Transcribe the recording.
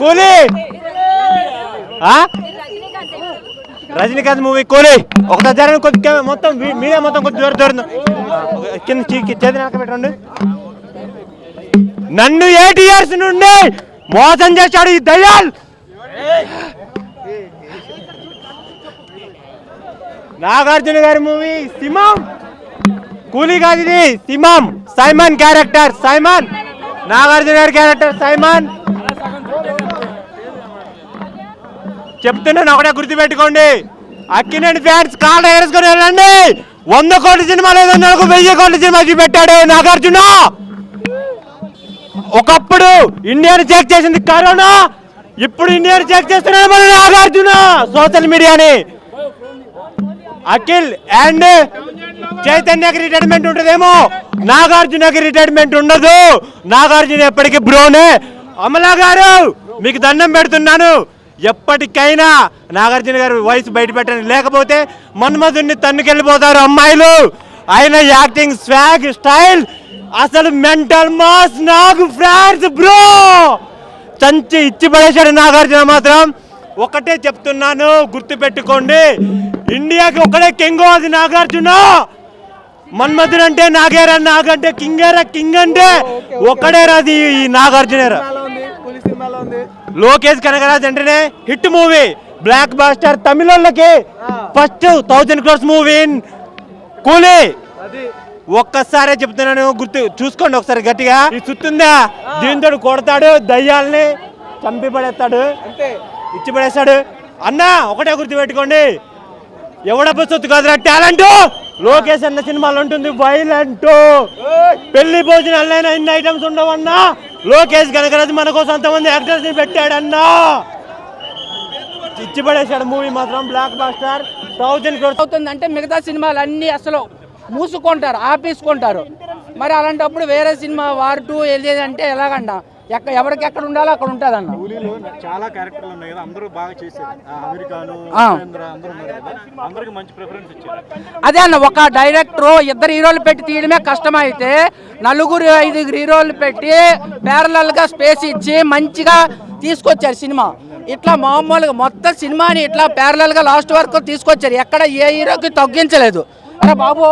కూలీ రజనీకాంత్ మూవీ కూలీ ఒక దగ్గర కొద్దిగా మొత్తం మీడియా మొత్తం కొద్ది దూరం దూరం కింద చేతి వెనక పెట్టండి. నన్ను ఎయిట్ ఇయర్స్ నుండి మోసం చేశాడు ఈ దయాల్ నాగార్జున గారి మూవీ సింహం! కూలీ కాదు ఇది సింహం! Simon character Simon! నాగార్జున గారి క్యారెక్టర్ సైమాన్. చెప్తున్నాను ఒకటే గుర్తుపెట్టుకోండి. అక్కినేని ఫ్యాన్స్ కాళ్ళ ఎగరేసుకొని వెళ్ళండి. వంద కోట్ల సినిమా లేదా నాకు వెయ్యి కోట్ల సినిమా చూపెట్టాడు నాగార్జున. ఒకప్పుడు ఇండియాని చెక్ చేసింది కరోనా. ఇప్పుడు ఇండియాని చెక్ చేస్తున్నాడు మన నాగార్జున సోషల్ మీడియాని. అఖిల్ అండ్ చైతన్యకి రిటైర్మెంట్ ఉంటుందేమో? నాగార్జునకి రిటైర్మెంట్ ఉండదు. నాగార్జున ఎప్పటికీ బ్రోనే అమలా గారు మీకు దండం పెడుతున్నాను. ఎప్పటికైనా నాగార్జున గారు వయసు బయట పెట్టండి. లేకపోతే మన్మధుడిని తన్నుకెళ్ళిపోతారు అమ్మాయిలు. ఆయన యాక్టింగ్ స్వాగ్ స్టైల్ అసలు మెంటల్ మాస్ నాకు ఫ్రాన్స్ బ్రో చంచి ఇచ్చి పడేశాడు నాగార్జున మాత్రం. ఒకటే చెప్తున్నాను గుర్తు పెట్టుకోండి ఇండియాకి ఒకడే కింగ్ అది నాగార్జున. మన్మధుడు అంటే నాగేరా నాగంటే కింగేరా కింగ్ అంటే ఒకడే రాది ఈ నాగార్జునేరా. లోకేష్ కనగరాజ్ అంటేనే hit movie. Blockbuster తమిళోళ్ళకి first thousand crores movie in Coolie. ఒక్కసారే చెప్తున్నాను గుర్తు చూసుకోండి ఒకసారి గట్టిగా. ఈ సుత్తుందా? దీంతో కొడతాడు దయ్యాల్ని. చంపి పడేస్తాడు ఇచ్చి పడేస్తాడు అన్న ఒకటే గుర్తు పెట్టుకోండి ఎవడబ్బ సొత్తు కాదురా టాలెంట్. లోకేష్ అన్న సినిమాలో ఉంటుంది వైలెంట్ పెళ్ళి భోజనాలైనా ఇన్ని ఐటమ్స్ ఉండవన్నా లోకేష్ కనకరాజు మన కోసం అంతమంది యాక్టర్స్ని పెట్టాడన్నా. ఇచ్చి పడేశాడు మూవీ మాత్రం బ్లాక్ బాస్టర్ థౌజండ్ క్రోర్స్ అవుతుందంటే మిగతా సినిమాలు అన్నీ అసలు మూసుకుంటారు ఆపేసుకుంటారు. మరి అలాంటప్పుడు వేరే సినిమా వార్ టూ అంటే ఎలాగంట ఎక్క ఎవరికి ఎక్కడ ఉండాలో అక్కడ ఉంటుంది అన్న చాలా క్యారెక్టర్లు ఉన్నాయి కదా అందరూ బాగా చేశారు. అమెరికాను అందరికి మంచి ప్రిఫరెన్స్ ఇచ్చారు. అదే అన్న ఒక డైరెక్టర్ ఇద్దరు హీరోలు పెట్టి తీయడమే కష్టమైతే నలుగురు ఐదుగురు హీరోలు పెట్టి parallel గా స్పేస్ ఇచ్చి మంచిగా తీసుకొచ్చారు సినిమా. ఇట్లా మామూలుగా మొత్తం సినిమాని ఇట్లా parallel గా లాస్ట్ వరకు తీసుకొచ్చారు. ఎక్కడ ఏ హీరోకి తగ్గించలేదు. అరే బాబు